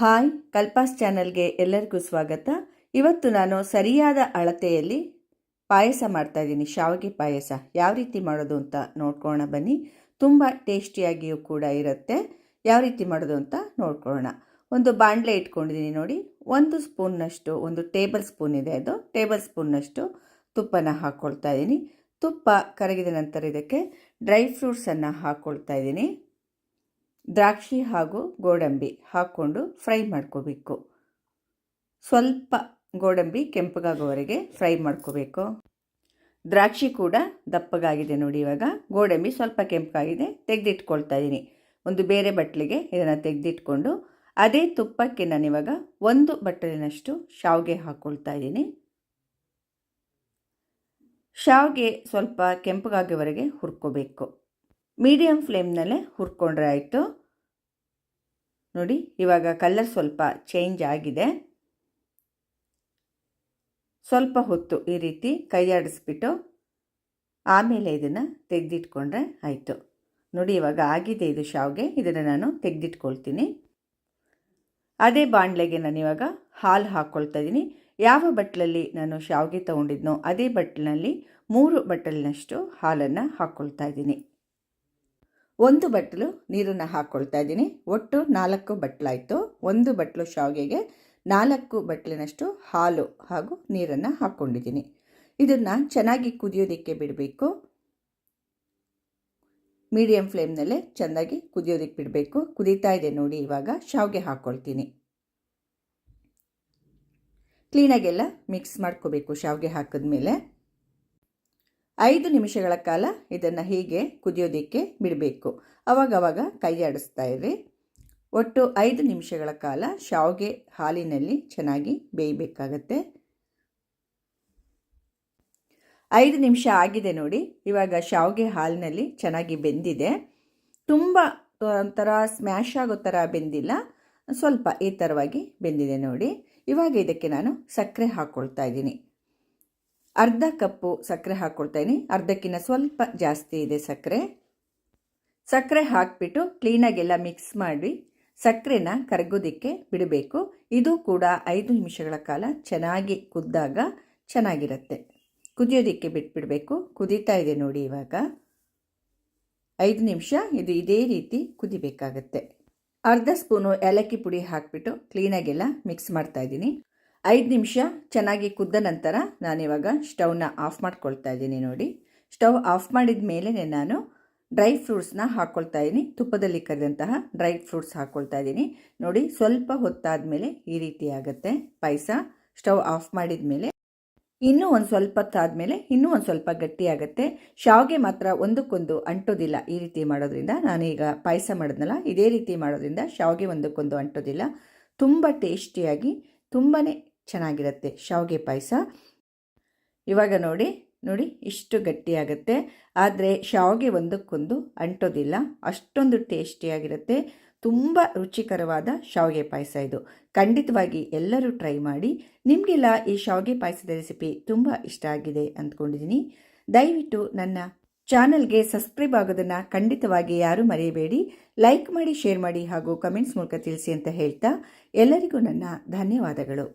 Hi, ಕಲ್ಪಾಸ್ ಚಾನಲ್ಗೆ ಎಲ್ಲರಿಗೂ ಸ್ವಾಗತ. ಇವತ್ತು ನಾನು ಸರಿಯಾದ ಅಳತೆಯಲ್ಲಿ ಪಾಯಸ ಮಾಡ್ತಾ ಇದ್ದೀನಿ. ಶಾವಿಗೆ ಪಾಯಸ. ಯಾವ ರೀತಿ ಮಾಡೋದು ಅಂತ ನೋಡ್ಕೊಳ್ಳೋಣ ಬನ್ನಿ. ತುಂಬ ಟೇಸ್ಟಿಯಾಗಿಯೂ ಕೂಡ ಇರುತ್ತೆ. ಯಾವ ರೀತಿ ಮಾಡೋದು ಅಂತ ನೋಡ್ಕೊಳ್ಳೋಣ. ಒಂದು ಬಾಣಲೆ ಇಟ್ಕೊಂಡಿದ್ದೀನಿ ನೋಡಿ. ಒಂದು ಸ್ಪೂನ್ನಷ್ಟು, ಒಂದು ಟೇಬಲ್ ಸ್ಪೂನ್ ಇದೆ ಅದು. ಟೇಬಲ್ ಸ್ಪೂನ್ನಷ್ಟು ತುಪ್ಪನ ಹಾಕ್ಕೊಳ್ತಾ ಇದ್ದೀನಿ. ತುಪ್ಪ ಕರಗಿದ ನಂತರ ಇದಕ್ಕೆ ಡ್ರೈ ಫ್ರೂಟ್ಸನ್ನು ಹಾಕ್ಕೊಳ್ತಾ ಇದ್ದೀನಿ. ದ್ರಾಕ್ಷಿ ಹಾಗೂ ಗೋಡಂಬಿ ಹಾಕ್ಕೊಂಡು ಫ್ರೈ ಮಾಡ್ಕೋಬೇಕು. ಸ್ವಲ್ಪ ಗೋಡಂಬಿ ಕೆಂಪಗಾಗೋವರೆಗೆ ಫ್ರೈ ಮಾಡ್ಕೋಬೇಕು. ದ್ರಾಕ್ಷಿ ಕೂಡ ದಪ್ಪಗಾಗಿದೆ ನೋಡಿ ಇವಾಗ. ಗೋಡಂಬಿ ಸ್ವಲ್ಪ ಕೆಂಪಗಾಗಿದೆ, ತೆಗೆದಿಟ್ಕೊಳ್ತಾ ಇದ್ದೀನಿ ಒಂದು ಬೇರೆ ಬಟ್ಲಿಗೆ ಇದನ್ನು ತೆಗೆದಿಟ್ಕೊಂಡು ಅದೇ ತುಪ್ಪಕ್ಕೆ ನಾನು ಇವಾಗ ಒಂದು ಬಟ್ಟಲಿನಷ್ಟು ಶಾವಿಗೆ ಹಾಕ್ಕೊಳ್ತಾ ಇದ್ದೀನಿ ಶಾವಿಗೆ ಸ್ವಲ್ಪ ಕೆಂಪಗಾಗೋವರೆಗೆ ಹುರ್ಕೋಬೇಕು. ಮೀಡಿಯಮ್ ಫ್ಲೇಮ್ನಲ್ಲೇ ಹುರ್ಕೊಂಡ್ರೆ ಆಯಿತು. ನೋಡಿ, ಇವಾಗ ಕಲರ್ ಸ್ವಲ್ಪ ಚೇಂಜ್ ಆಗಿದೆ. ಸ್ವಲ್ಪ ಹೊತ್ತು ಈ ರೀತಿ ಕೈಯಾಡಿಸ್ಬಿಟ್ಟು ಆಮೇಲೆ ಇದನ್ನು ತೆಗೆದಿಟ್ಕೊಂಡ್ರೆ ಆಯಿತು. ನೋಡಿ, ಇವಾಗ ಆಗಿದೆ ಇದು ಶಾವ್ಗೆ, ಇದನ್ನು ನಾನು ತೆಗೆದಿಟ್ಕೊಳ್ತೀನಿ. ಅದೇ ಬಾಣಲೆಗೆ ನಾನು ಇವಾಗ ಹಾಲು ಹಾಕ್ಕೊಳ್ತಾ ಇದ್ದೀನಿ ಯಾವ ಬಟ್ಟಲಲ್ಲಿ ನಾನು ಶಾವಿಗೆ ತಗೊಂಡಿದ್ನೋ ಅದೇ ಬಟ್ಟಲಿನಲ್ಲಿ ಮೂರು ಬಟ್ಟಲಿನಷ್ಟು ಹಾಲನ್ನು ಹಾಕ್ಕೊಳ್ತಾ ಇದ್ದೀನಿ ಒಂದು ಬಟ್ಟಲು ನೀರನ್ನು ಹಾಕ್ಕೊಳ್ತಾ ಇದ್ದೀನಿ. ಒಟ್ಟು ನಾಲ್ಕು ಬಟ್ಲಾಯಿತು. ಒಂದು ಬಟ್ಲು ಶಾವಿಗೆಗೆ, ನಾಲ್ಕು ಬಟ್ಲಿನಷ್ಟು ಹಾಲು ಹಾಗೂ ನೀರನ್ನು ಹಾಕ್ಕೊಂಡಿದ್ದೀನಿ ಇದನ್ನು ಚೆನ್ನಾಗಿ ಕುದಿಯೋದಕ್ಕೆ ಬಿಡಬೇಕು. ಮೀಡಿಯಂ ಫ್ಲೇಮ್ನಲ್ಲೇ ಚೆನ್ನಾಗಿ ಕುದಿಯೋದಕ್ಕೆ ಬಿಡಬೇಕು. ಕುದೀತಾ ಇದೆ ನೋಡಿ, ಇವಾಗ ಶಾವಿಗೆ ಹಾಕ್ಕೊಳ್ತೀನಿ ಕ್ಲೀನಾಗೆಲ್ಲ ಮಿಕ್ಸ್ ಮಾಡ್ಕೋಬೇಕು ಶಾವಿಗೆ ಹಾಕಿದ್ಮೇಲೆ. ಐದು ನಿಮಿಷಗಳ ಕಾಲ ಇದನ್ನು ಹೀಗೆ ಕುದಿಯೋದಕ್ಕೆ ಬಿಡಬೇಕು. ಅವಾಗವಾಗ ಕೈ ಆಡಿಸ್ತಾ ಇರಿ ಒಟ್ಟು ಐದು ನಿಮಿಷಗಳ ಕಾಲ ಶಾವಿಗೆ ಹಾಲಿನಲ್ಲಿ ಚೆನ್ನಾಗಿ ಬೇಯಬೇಕಾಗತ್ತೆ. ಐದು ನಿಮಿಷ ಆಗಿದೆ ನೋಡಿ, ಇವಾಗ ಶಾವಿಗೆ ಹಾಲಿನಲ್ಲಿ ಚೆನ್ನಾಗಿ ಬೆಂದಿದೆ. ತುಂಬ ಒಂಥರ ಸ್ಮ್ಯಾಶ್ ಆಗೋ ಥರ ಬೆಂದಿಲ್ಲ. ಸ್ವಲ್ಪ ಈ ಥರವಾಗಿ ಬೆಂದಿದೆ ನೋಡಿ. ಇವಾಗ ಇದಕ್ಕೆ ನಾನು ಸಕ್ಕರೆ ಹಾಕ್ಕೊಳ್ತಾ ಇದ್ದೀನಿ. ಅರ್ಧ ಕಪ್ಪು ಸಕ್ಕರೆ ಹಾಕ್ಕೊಳ್ತಾ ಇದ್ದೀನಿ ಅರ್ಧಕ್ಕಿಂತ ಸ್ವಲ್ಪ ಜಾಸ್ತಿ ಇದೆ ಸಕ್ಕರೆ. ಸಕ್ಕರೆ ಹಾಕಿಬಿಟ್ಟು ಕ್ಲೀನಾಗೆಲ್ಲ ಮಿಕ್ಸ್ ಮಾಡಿ ಸಕ್ಕರೆನ ಕರಗೋದಕ್ಕೆ ಬಿಡಬೇಕು. ಇದು ಕೂಡ ಐದು ನಿಮಿಷಗಳ ಕಾಲ ಚೆನ್ನಾಗಿ ಕುದ್ದಾಗ ಚೆನ್ನಾಗಿರುತ್ತೆ. ಕುದಿಯೋದಕ್ಕೆ ಬಿಟ್ಬಿಡಬೇಕು. ಕುದೀತಾ ಇದೆ ನೋಡಿ ಇವಾಗ. ಐದು ನಿಮಿಷ ಇದು ಇದೇ ರೀತಿ ಕುದಿಬೇಕಾಗತ್ತೆ. ಅರ್ಧ ಸ್ಪೂನು ಏಲಕ್ಕಿ ಪುಡಿ ಹಾಕಿಬಿಟ್ಟು ಕ್ಲೀನಾಗೆಲ್ಲ ಮಿಕ್ಸ್ ಮಾಡ್ತಾ ಇದ್ದೀನಿ. ಐದು ನಿಮಿಷ ಚೆನ್ನಾಗಿ ಕುದ್ದ ನಂತರ ನಾನಿವಾಗ ಸ್ಟವ್ನ ಆಫ್ ಮಾಡ್ಕೊಳ್ತಾ ಇದ್ದೀನಿ ನೋಡಿ. ಸ್ಟವ್ ಆಫ್ ಮಾಡಿದ ಮೇಲೆ ನಾನು ಡ್ರೈ ಫ್ರೂಟ್ಸ್ನ ಹಾಕ್ಕೊಳ್ತಾ ಇದ್ದೀನಿ. ತುಪ್ಪದಲ್ಲಿ ಕರೆದಂತಹ ಡ್ರೈ ಫ್ರೂಟ್ಸ್ ಹಾಕ್ಕೊಳ್ತಾ ಇದ್ದೀನಿ. ನೋಡಿ, ಸ್ವಲ್ಪ ಹೊತ್ತಾದ ಮೇಲೆ ಈ ರೀತಿ ಆಗುತ್ತೆ. ಪಾಯಸ ಸ್ಟವ್ ಆಫ್ ಮಾಡಿದ ಮೇಲೆ ಇನ್ನೂ ಒಂದು ಸ್ವಲ್ಪ ಹೊತ್ತಾದಮೇಲೆ ಇನ್ನೂ ಒಂದು ಸ್ವಲ್ಪ ಗಟ್ಟಿಯಾಗುತ್ತೆ ಶಾವಿಗೆ ಮಾತ್ರ ಒಂದಕ್ಕೊಂದು ಅಂಟೋದಿಲ್ಲ ಈ ರೀತಿ ಮಾಡೋದ್ರಿಂದ. ನಾನೀಗ ಪಾಯಸ ಮಾಡಿದ್ನಲ್ಲ, ಇದೇ ರೀತಿ ಮಾಡೋದ್ರಿಂದ ಶಾವಿಗೆ ಒಂದಕ್ಕೊಂದು ಅಂಟೋದಿಲ್ಲ. ತುಂಬ ಟೇಸ್ಟಿಯಾಗಿ ತುಂಬಾ ಚೆನ್ನಾಗಿರುತ್ತೆ. ಶಾವಿಗೆ ಪಾಯಸ. ಇವಾಗ ನೋಡಿ ನೋಡಿ ಇಷ್ಟು ಗಟ್ಟಿಯಾಗುತ್ತೆ. ಆದರೆ ಶಾವಿಗೆ ಒಂದಕ್ಕೊಂದು ಅಂಟೋದಿಲ್ಲ. ಅಷ್ಟೊಂದು ಟೇಸ್ಟಿಯಾಗಿರುತ್ತೆ. ತುಂಬ ರುಚಿಕರವಾದ ಶಾವಿಗೆ ಪಾಯಸ ಇದು. ಖಂಡಿತವಾಗಿ ಎಲ್ಲರೂ ಟ್ರೈ ಮಾಡಿ. ನಿಮಗೆಲ್ಲ ಈ ಶಾವಿಗೆ ಪಾಯಸದ ರೆಸಿಪಿ ತುಂಬ ಇಷ್ಟ ಆಗಿದೆ ಅಂದ್ಕೊಂಡಿದ್ದೀನಿ ದಯವಿಟ್ಟು ನನ್ನ ಚಾನಲ್ಗೆ ಸಬ್ಸ್ಕ್ರೈಬ್ ಆಗೋದನ್ನು ಖಂಡಿತವಾಗಿ ಯಾರೂ ಮರೆಯಬೇಡಿ ಲೈಕ್ ಮಾಡಿ, ಶೇರ್ ಮಾಡಿ ಹಾಗೂ ಕಮೆಂಟ್ಸ್ ಮೂಲಕ ತಿಳಿಸಿ ಅಂತ ಹೇಳ್ತಾ ಎಲ್ಲರಿಗೂ ನನ್ನ ಧನ್ಯವಾದಗಳು.